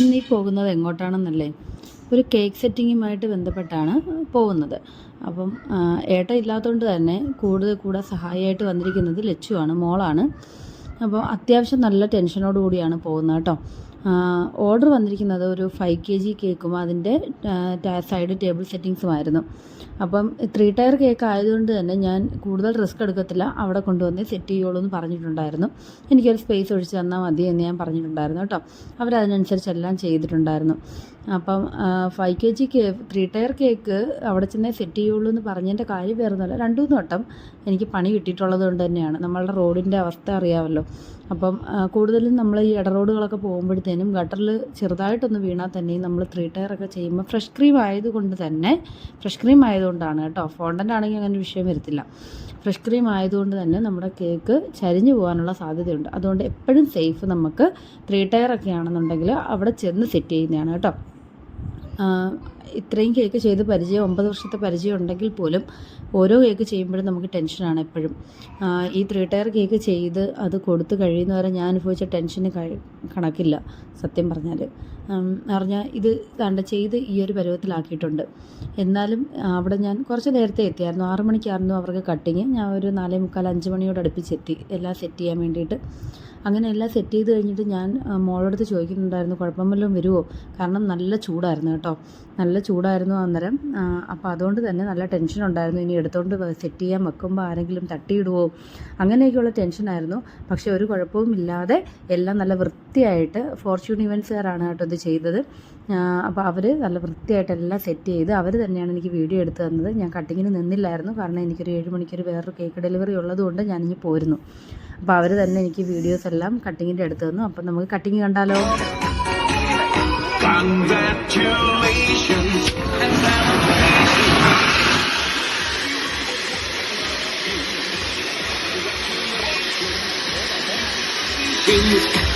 ഇന്ന് ഈ പോകുന്നത് എങ്ങോട്ടാണെന്നല്ലേ? ഒരു കേക്ക് സെറ്റിങ്ങുമായിട്ട് ബന്ധപ്പെട്ടാണ് പോകുന്നത്. അപ്പം ഏട്ട ഇല്ലാത്തതുകൊണ്ട് തന്നെ കൂടുതൽ കൂടെ സഹായമായിട്ട് വന്നിരിക്കുന്നത് ലച്ചുവാണ് മോളാണ്. അപ്പോൾ അത്യാവശ്യം നല്ല ടെൻഷനോടുകൂടിയാണ് പോകുന്നത് കേട്ടോ. ഓർഡർ വന്നിരിക്കുന്നത് ഒരു ഫൈവ് കെ ജി കേക്കും അതിന്റെ സൈഡ് ടേബിൾ സെറ്റിങ്സുമായിരുന്നു അപ്പം ത്രീ ടയർ കേക്ക് ആയതുകൊണ്ട് തന്നെ ഞാൻ കൂടുതൽ റിസ്ക് എടുക്കത്തില്ല. അവിടെ കൊണ്ടുവന്ന് സെറ്റ് ചെയ്യുള്ളൂ എന്ന് പറഞ്ഞിട്ടുണ്ടായിരുന്നു. എനിക്കൊരു സ്പേസ് ഒഴിച്ച് തന്നാൽ മതി എന്ന് ഞാൻ പറഞ്ഞിട്ടുണ്ടായിരുന്നു കേട്ടോ. അവരതിനനുസരിച്ച് എല്ലാം ചെയ്തിട്ടുണ്ടായിരുന്നു. അപ്പം ഫൈവ് കെ ജി കേ ത്രീ ടയർ കേക്ക് അവിടെ ചെന്നേ സെറ്റ് ചെയ്യുള്ളൂ എന്ന് പറഞ്ഞതിന്റെ കാര്യം വേറെ ഒന്നുമല്ല രണ്ടു മൂന്ന് വട്ടം എനിക്ക് പണി കിട്ടിയിട്ടുള്ളത് കൊണ്ട് തന്നെയാണ്. നമ്മളുടെ റോഡിന്റെ അവസ്ഥ അറിയാമല്ലോ. അപ്പം കൂടുതലും നമ്മൾ ഈ ഇട റോഡുകളൊക്കെ പോകുമ്പോഴത്തേനും ഗട്ടറിൽ ചെറുതായിട്ടൊന്ന് വീണാൽ തന്നെയും നമ്മൾ ത്രീ ടയറൊക്കെ ചെയ്യുമ്പോൾ ഫ്രഷ് ക്രീം ആയതുകൊണ്ട് തന്നെ ഫ്രഷ് ക്രീം ആയതുകൊണ്ടാണ് കേട്ടോ. ഫോണ്ടന്റ് ആണെങ്കിൽ അങ്ങനെ വിഷയം വരത്തില്ല. ഫ്രഷ് ക്രീം ആയതുകൊണ്ട് തന്നെ നമ്മുടെ കേക്ക് ചരിഞ്ഞു പോകാനുള്ള സാധ്യതയുണ്ട്. അതുകൊണ്ട് എപ്പോഴും സേഫ് നമുക്ക് ത്രീ ടയറൊക്കെ ആണെന്നുണ്ടെങ്കിൽ അവിടെ ചെന്ന് സെറ്റ് ചെയ്യുന്നതാണ് കേട്ടോ. ഇത്രയും കേക്ക് ചെയ്ത് പരിചയം ഒമ്പത് വർഷത്തെ പരിചയം ഉണ്ടെങ്കിൽ പോലും ഓരോ കേക്ക് ചെയ്യുമ്പോഴും നമുക്ക് ടെൻഷനാണ് എപ്പോഴും. ഈ ത്രീ ടയർ കേക്ക് ചെയ്ത് അത് കൊടുത്തു കഴിയുന്നവരെ ഞാൻ അനുഭവിച്ച ടെൻഷന് കണക്കില്ല സത്യം പറഞ്ഞാൽ പറഞ്ഞാൽ ഇത് കണ്ട ചെയ്ത് ഈ ഒരു പരുവത്തിലാക്കിയിട്ടുണ്ട്. എന്നാലും അവിടെ ഞാൻ കുറച്ച് നേരത്തെ എത്തിയായിരുന്നു. ആറ് മണിക്കായിരുന്നു അവർക്ക് കട്ടിങ് ഞാൻ ഒരു നാലേ മുക്കാൽ അഞ്ച് മണിയോട് അടുപ്പിച്ചെത്തി എല്ലാം സെറ്റ് ചെയ്യാൻ വേണ്ടിയിട്ട്. അങ്ങനെ എല്ലാം സെറ്റ് ചെയ്ത് കഴിഞ്ഞിട്ട് ഞാൻ മോളടുത്ത് ചോദിക്കുന്നുണ്ടായിരുന്നു കുഴപ്പം വല്ലതും വരുമോ കാരണം നല്ല ചൂടായിരുന്നു കേട്ടോ. നല്ല ചൂടായിരുന്നു അന്നേരം അപ്പോൾ അതുകൊണ്ട് തന്നെ നല്ല ടെൻഷൻ ഉണ്ടായിരുന്നു. ഇനി എടുത്തുകൊണ്ട് സെറ്റ് ചെയ്യാൻ വെക്കുമ്പോൾ ആരെങ്കിലും തട്ടിയിടുവോ? അങ്ങനെയൊക്കെയുള്ള ടെൻഷനായിരുന്നു പക്ഷേ ഒരു കുഴപ്പവും ഇല്ലാതെ എല്ലാം നല്ല വൃത്തിയായിട്ട് ഫോർച്യൂൺ ഇവൻസുകാരാണ് കേട്ടോ ഇത് ചെയ്തത്. അപ്പോൾ അവർ നല്ല വൃത്തിയായിട്ട് എല്ലാം സെറ്റ് ചെയ്ത് അവർ തന്നെയാണ് എനിക്ക് വീഡിയോ എടുത്തു തന്നത്. ഞാൻ കട്ടിങ്ങിന് നിന്നില്ലായിരുന്നു. കാരണം എനിക്കൊരു ഏഴ് മണിക്കൊരു വേറൊരു കേക്ക് ഡെലിവറി ഉള്ളതുകൊണ്ട് ഞാനിഞ്ഞ് പോരുന്നു. അപ്പോൾ അവർ തന്നെ എനിക്ക് വീഡിയോസ് എല്ലാം കട്ടിങ്ങിന്റെ എടുത്തു തന്നു. അപ്പം നമുക്ക് കട്ടിങ് കണ്ടാലോ? Thank and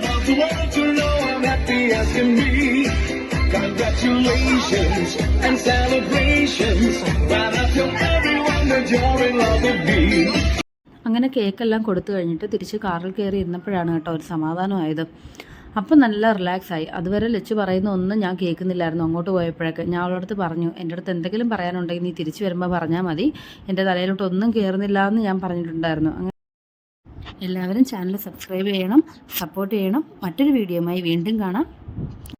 Want the world to know I'm happy as can be. Congratulations and celebrations. Right to everyone that you're in love with me. അങ്ങനെ കേക്കെല്ലാം കൊടുത്തു കഴിഞ്ഞിട്ട് തിരിച്ച് കാറിൽ കയറി ഇരുന്നപ്പോഴാണ് കേട്ടോ ഒരു സമാധാനമായത് അപ്പം നല്ല റിലാക്സ് ആയി അതുവരെ ലച്ച് പറയുന്ന ഒന്നും ഞാൻ കേൾക്കുന്നില്ലായിരുന്നു അങ്ങോട്ട് പോയപ്പോഴൊക്കെ ഞാൻ അവളുടെ അടുത്ത് പറഞ്ഞു എന്റെ അടുത്ത് എന്തെങ്കിലും പറയാനുണ്ടെങ്കിൽ നീ തിരിച്ചു വരുമ്പോൾ പറഞ്ഞാൽ മതി എന്റെ തലയിലോട്ട് ഒന്നും കയറുന്നില്ല എന്ന് ഞാൻ പറഞ്ഞിട്ടുണ്ടായിരുന്നു എല്ലാവരും ചാനൽ സബ്സ്ക്രൈബ് ചെയ്യണം സപ്പോർട്ട് ചെയ്യണം. മറ്റൊരു വീഡിയോയുമായി വീണ്ടും കാണാം.